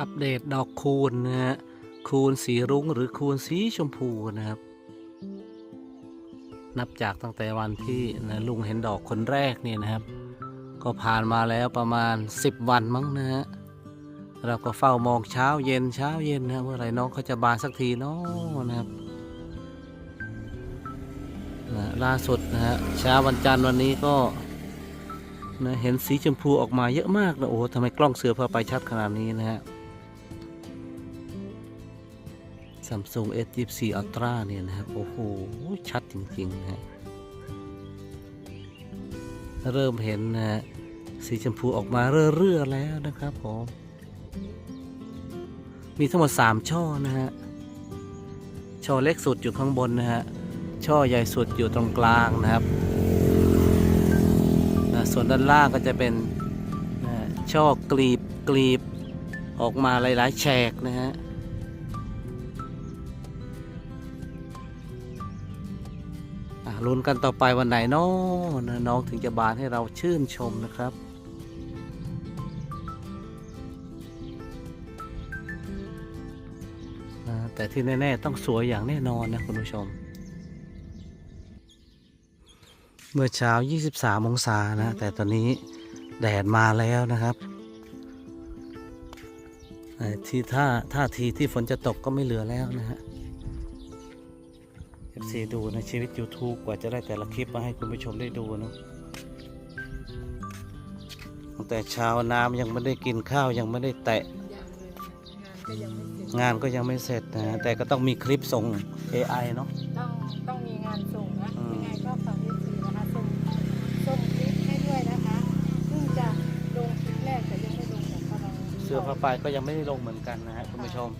อัปเดตดอกคูณนะฮะคูณสีรุ้งหรือคูณสีชมพูนะครับ นับจากตั้งแต่วันที่นะลุงเห็นดอกคนแรกเนี่ยนะครับ ก็ผ่านมาแล้วประมาณ 10 วันมั้งนะฮะเราก็เฝ้ามองเช้าเย็นเช้าเย็นนะเมื่อไรน้องเขาจะบานสักทีเนาะนะครับนะล่าสุดนะฮะเช้าวันจันทร์วันนี้ก็นะเห็นสีชมพูออกมาเยอะมากนะโอ้ทำไมกล้องเสือพาไปชัดขนาดนี้นะฮะ Samsung S24 Ultra เนี่ยนะครับ โอ้โห ชัดจริงๆนะฮะเริ่มเห็นนะฮะสีชมพูออกมาเรื่อๆแล้วนะครับผมมีทั้งหมด 3 ช่อนะฮะ ช่อเล็กสุดอยู่ข้างบนนะฮะ ช่อใหญ่สุดอยู่ตรงกลางนะครับนะส่วนด้านล่างก็จะเป็นนะช่อกลีบกลีบออกมาหลายๆแฉกนะฮะ ลุ้นกันต่อไปวันไหนเนาะน้องถึงจะบานให้เราชื่นชมนะครับแต่ที่แน่ๆต้องสวยอย่างแน่นอนนะคุณผู้ชม เมื่อเช้า 23 องศานะ แต่ตอนนี้แดดมาแล้วนะครับที่ท่าท่าทีที่ฝนจะตกก็ไม่เหลือแล้วนะฮะ FC ดูในะชีวิต YouTube กว่าจะได้แต่ละคลิปมาให้คุณผู้ชมได้ดูเนอะตั้งแต่เช้าน้ำยังไม่ได้กินข้าวยังไม่ได้แตะ งานก็ยังไม่เสร็จนะ แต่ก็ต้องมีคลิปส่ง AI เนาะต้องต้องมีงานส่งนะอืมยังไงก็ฝากเอฟซีนะคะส่งส่งคลิปให้ด้วยนะคะเพิ่งจะลงคลิปแรกแต่ยังไม่ลงของกำลังเสื้อผ้าไปก็ยังไม่ได้ลงเหมือนกันนะฮะคุณผู้ชม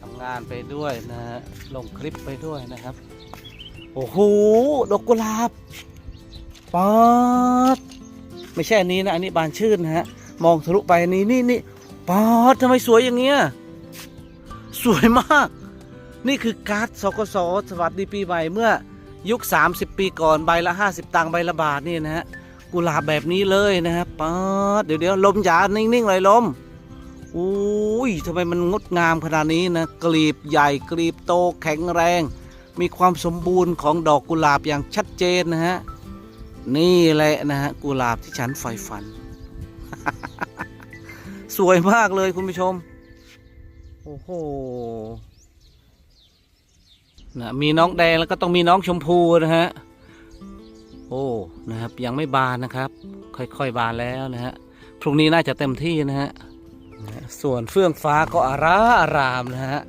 ทำงานไปด้วยนะฮะลงคลิปไปด้วยนะครับ โอ้โหดอกกุหลาบป๊าดไม่ใช่อันนี้นะอันนี้บานชื่นนะฮะมองทะลุไปนี่นี่นี่ป๊าดทำไมสวยอย่างเงี้ยสวยมาก นี่คือการ์ดสกสสวัสดีปีใหม่เมื่อยุค 30 ปีก่อนใบละ 50 ตังค์ใบละบาทนี่นะฮะกุหลาบแบบนี้เลยนะครับป๊าดเดี๋ยวเดี๋ยวลมอย่านิ่งๆเลยลมอุ้ ยทำไมมันงดงามขนาดนี้นะกลีบใหญ่กลีบโตแข็งแรง มีความสมบูรณ์ของดอกกุหลาบอย่างชัดเจนนะฮะนี่แหละนะฮะกุหลาบที่ฉันใฝ่ฝัน สวยมากเลยคุณผู้ชม โอ้โหนะมีน้องแดงแล้วก็ต้องมีน้องชมพูนะฮะโอ้นะครับยังไม่บานนะครับ ค่อยๆบานแล้วนะฮะพรุ่งนี้น่าจะเต็มที่นะฮะ ส่วนเฟื่องฟ้าก็อาราอารามนะฮะ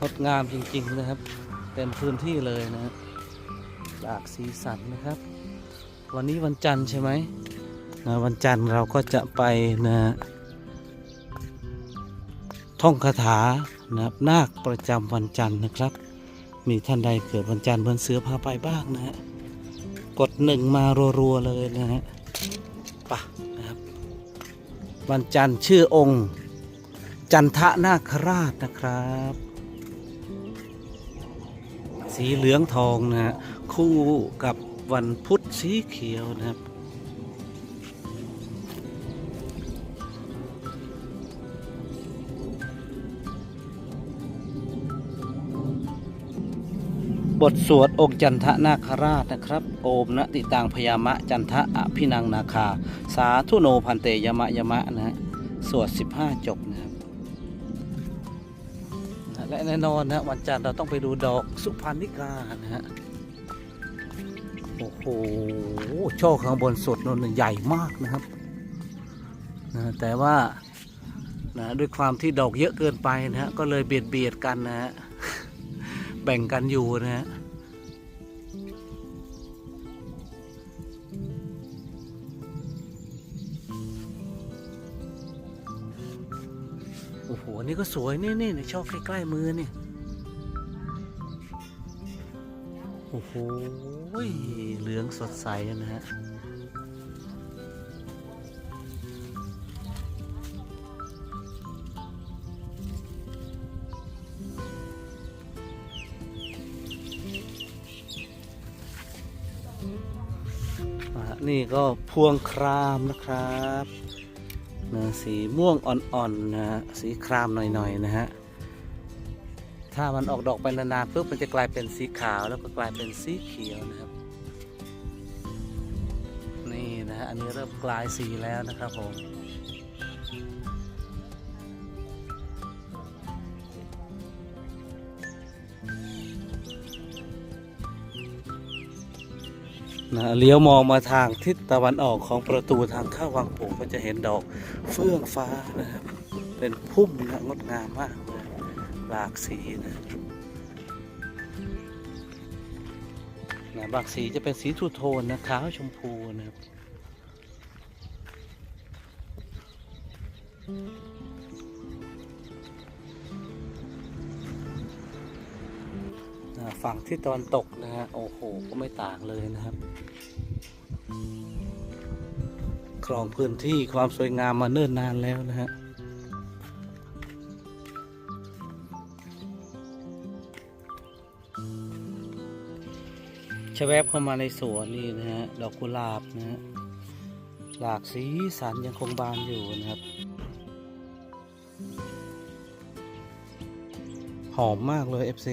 งดงามจริงๆนะครับ เต็มพื้นที่เลยนะฮะหลากสีสันนะครับ วันนี้วันจันทร์ใช่ไหมนะวันจันทร์เราก็จะไปนะท่องคาถานะครับนาคประจำวันจันทร์นะครับ มีท่านใดเกิดวันจันทร์เพื่อนเสือพาไปบ้างนะฮะกดหนึ่งมารัวๆเลยนะฮะไปะ วันจันทร์ชื่อองค์ จันทะนาคราชนะครับ สีเหลืองทองนะฮะคู่กับวันพุธสีเขียวนะครับ บทสวดองค์จันทนาคราชนะครับ โอมนะติตังพยามะจันทะอภินังนาคา สาธุโนพันเตยมะยมะนะฮะสวด 15 จบนะครับและแน่นอนนะวันจันทร์เราต้องไปดูดอกสุพรรณิกานะฮะโอ้โหช่อข้างบนสดนนใหญ่มากนะครับนะแต่ว่านะด้วยความที่ดอกเยอะเกินไปนะฮะก็เลยเบียดเบียดกันนะฮะแบ่งกันอยู่นะฮะ โหอันนี้ก็สวยนี่นี่ในชอบใกล้ๆมือนี่โอ้โหเหลืองสดใสนะฮะนี่ก็พวงครามนะครับ นะสีม่วงอ่อนๆนะฮะสีครามหน่อยๆนะฮะถ้ามันออกดอกไปนานๆปุ๊บมันจะกลายเป็นสีขาวแล้วก็กลายเป็นสีเขียวนะครับ นี่นะฮะอันนี้เริ่มกลายสีแล้วนะครับผม นะเลี้ยวมองมาทางทิศตะวันออกของประตูทางเข้าวังโป่งก็จะเห็นดอกเฟื่องฟ้านะครับ เป็นพุ่มนะงดงามมากเลยหลากสีนะนะบางสีจะเป็นสีทูโทนนะขาวชมพูนะครับ ฝั่งที่ตะวันตกนะฮะ โอ้โห ก็ไม่ต่างเลยนะครับครองพื้นที่ความสวยงามมาเนิ่นนานแล้วนะฮะชะแวบเข้ามาในสวนนี่นะฮะ ดอกกุหลาบนะฮะ หลากสีสันยังคงบานอยู่นะครับ หอมมากเลย FC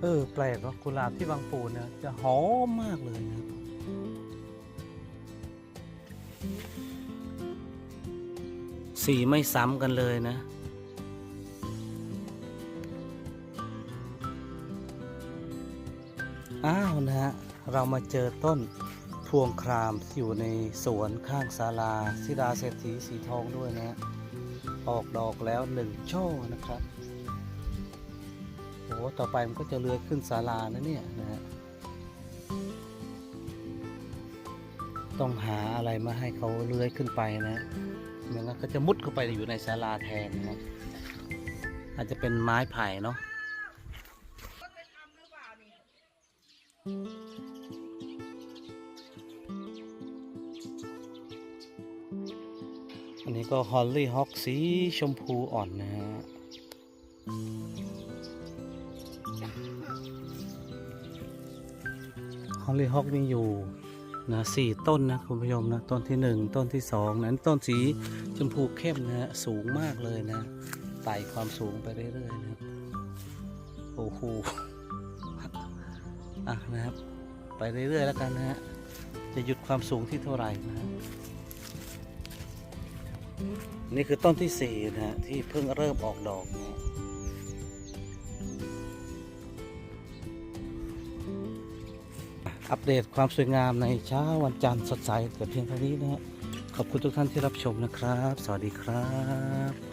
เออ แปลกเนาะกุหลาบที่บางปูเนี่ย จะหอมมากเลยนะสีไม่ซ้ำกันเลยนะ อ้าวนะฮะ เรามาเจอต้นพวงครามอยู่ในสวนข้างศาลาสิดาเศรษฐีสีทองด้วยนะฮะ ออกดอกแล้วหนึ่งช่อนะครับโอ้ต่อไปมันก็จะเลื้อยขึ้นศาลานะเนี่ยนะฮะต้องหาอะไรมาให้เขาเลื้อยขึ้นไปนะไม่งั้นก็จะมุดเข้าไปอยู่ในศาลาแทนนะครับอาจจะเป็นไม้ไผ่เนาะ นี้ก็ฮอลลี่ฮอคสีชมพูอ่อนนะฮะฮอลลี่ฮอคมีอยู่นะสี่ต้นนะคุณผู้ชมนะต้นที่หนึ่งต้นที่สองนั้นต้นสีชมพูเข้มนะฮะสูงมากเลยนะไต่ความสูงไปเรื่อยๆนะครับโอ้โหอะนะครับ ไปเรื่อยๆแล้วกันนะฮะจะหยุดความสูงที่เท่าไหร่นะฮะ นี่คือต้นที่สี่นะฮะที่เพิ่งเริ่มออกดอกนะอัปเดตความสวยงามในเช้าวันจันทร์สดใสแต่เพียงเท่านี้นะฮะขอบคุณทุกท่านที่รับชมนะครับ สวัสดีครับ